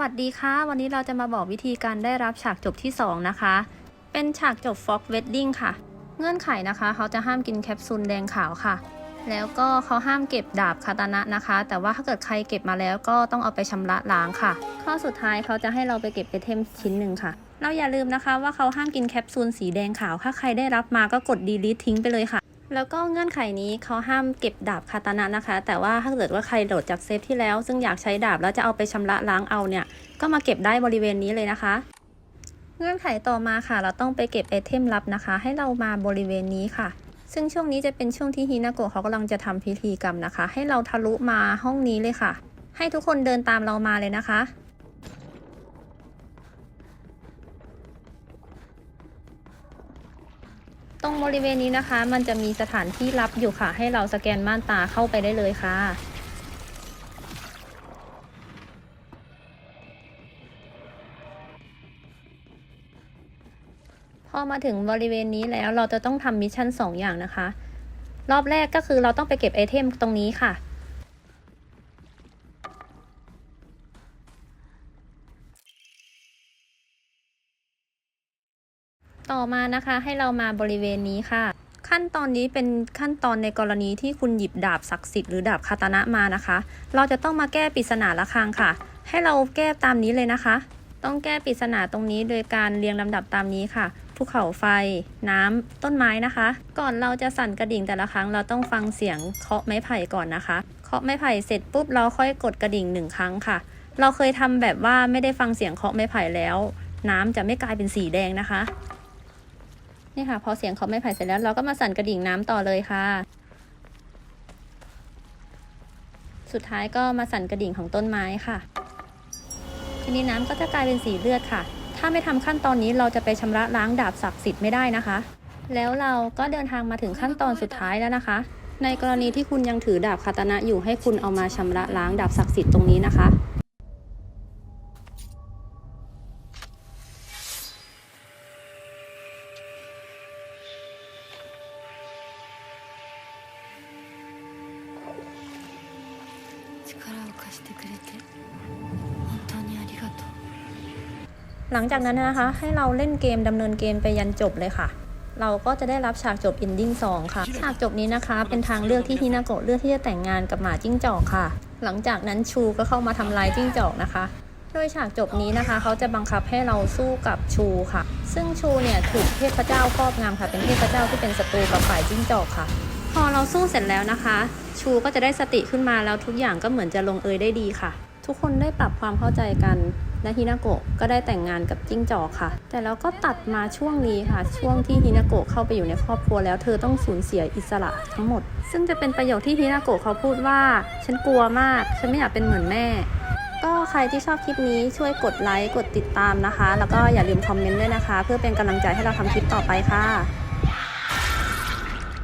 วัสดีค่ะ วันนี้เราจะมาบอกวิธีการได้รับฉากจบที่ 2 นะคะ เป็นฉากจบ Fox Wedding ค่ะ เงื่อนไขนะคะ เขาจะห้ามกินแคปซูลแดงขาวค่ะ แล้วก็เขาห้ามเก็บดาบคาตานะนะคะ แต่ว่าถ้าเกิดใครเก็บมาแล้วก็ต้องเอาไปชำระล้างค่ะ ข้อสุดท้ายเขาจะให้เราไปเก็บไอเทมชิ้นหนึ่งค่ะ เราอย่าลืมนะคะว่าเขาห้ามกินแคปซูลสีแดงขาว ถ้าใครได้รับมาก็กด delete ทิ้งไปเลยค่ะ แล้วก็เงื่อนไขนี้เขาห้ามเก็บดาบคาตานะนะคะ แต่ว่าถ้าเกิดว่าใครโหลดจากเซฟที่แล้ว ซึ่งอยากใช้ดาบแล้วจะเอาไปชำระล้างเอาเนี่ย ก็มาเก็บได้บริเวณนี้เลยนะคะ เงื่อนไขต่อมาค่ะ เราต้องไปเก็บไอเทมลับนะคะ ให้เรามาบริเวณนี้ค่ะ ซึ่งช่วงนี้จะเป็นช่วงที่ฮินาโกะเขากำลังจะทำพิธีกรรมนะคะ ให้เราทะลุมาห้องนี้เลยค่ะ ให้ทุกคนเดินตามเรามาเลยนะคะ ตรงบริเวณนี้นะคะ มันจะมีสถานที่ลับอยู่ค่ะ ให้เราสแกนม่านตาเข้าไปได้เลยค่ะ พอมาถึงบริเวณนี้แล้วเราจะต้องทำมิชชั่น2 อย่างนะคะ รอบแรกก็คือเราต้องไปเก็บไอเทมตรงนี้ค่ะ ต่อมานะคะให้เรามาบริเวณนี้ค่ะ ขั้นตอนนี้เป็นขั้นตอนในกรณีที่คุณหยิบดาบศักดิ์สิทธิ์หรือดาบคาตานะมานะคะ เราจะต้องมาแก้ปริศนาละครังค่ะ ให้เราแก้ตามนี้เลยนะคะ ต้องแก้ปริศนาตรงนี้โดยการเรียงลำดับตามนี้ค่ะภูเขาไฟ น้ำต้นไม้นะคะ ก่อนเราจะสั่นกระดิ่งแต่ละครั้งเราต้องฟังเสียงเคาะไม้ไผ่ก่อนนะคะเคาะไม้ไผ่เสร็จปุ๊บเราค่อยกดกระดิ่งหนึ่งครั้งค่ะ เราเคยทำแบบว่าไม่ได้ฟังเสียงเคาะไม้ไผ่แล้ว น้ำจะไม่กลายเป็นสีแดงนะคะ นี่ค่ะ พอเสียงเคาไม้ไผ่เสร็จแล้ว เราก็มาสั่นกระดิ่งน้ำต่อเลยค่ะ สุดท้ายก็มาสั่นกระดิ่งของต้นไม้ค่ะ ทีนี้น้ำก็จะกลายเป็นสีเลือดค่ะ ถ้าไม่ทำขั้นตอนนี้เราจะไปชำระล้างดาบศักดิ์สิทธิ์ไม่ได้นะคะ แล้วเราก็เดินทางมาถึงขั้นตอนสุดท้ายแล้วนะคะ ในกรณีที่คุณยังถือดาบคาตนะอยู่ให้คุณเอามาชำระล้างดาบศักดิ์สิทธิ์ตรงนี้นะคะ 力を貸してくれて本当にありがとう หลังจากนั้นนะคะ ให้เราเล่นเกมดำเนินเกมไปยันจบเลยค่ะ เราก็จะได้รับฉากจบ ending 2 ค่ะ ฉากจบนี้นะคะ เป็นทางเลือกที่ฮินาโกะเลือกที่จะแต่งงานกับหมาจิ้งจอกค่ะ หลังจากนั้นชูก็เข้ามาทำลายจิ้งจอกนะคะ โดยฉากจบนี้นะคะ เขาจะบังคับให้เราสู้กับชูค่ะ ซึ่งชูเนี่ยถูกเทพเจ้าครอบงำค่ะ เป็นเทพเจ้าที่เป็นศัตรูกับฝ่ายจิ้งจอกค่ะ พอเราสู้เสร็จแล้วนะคะ ชูก็จะได้สติขึ้นมาแล้วทุกอย่างก็เหมือนจะลงเอยได้ดีค่ะ ทุกคนได้ปรับความเข้าใจกันและฮินาโกะก็ได้แต่งงานกับจิ้งจอกค่ะ แต่แล้วก็ตัดมาช่วงนี้ค่ะ ช่วงที่ฮินาโกะเข้าไปอยู่ในครอบครัวแล้วเธอต้องสูญเสียอิสระทั้งหมด ซึ่งจะเป็นประโยคที่ฮินาโกะเขาพูดว่า ฉันกลัวมาก ฉันไม่อยากเป็นเหมือนแม่ ก็ใครที่ชอบคลิปนี้ช่วยกดไลค์กดติดตามนะคะ แล้วก็อย่าลืมคอมเมนต์ด้วยนะคะ เพื่อเป็นกำลังใจให้เราทำคลิปต่อไปค่ะ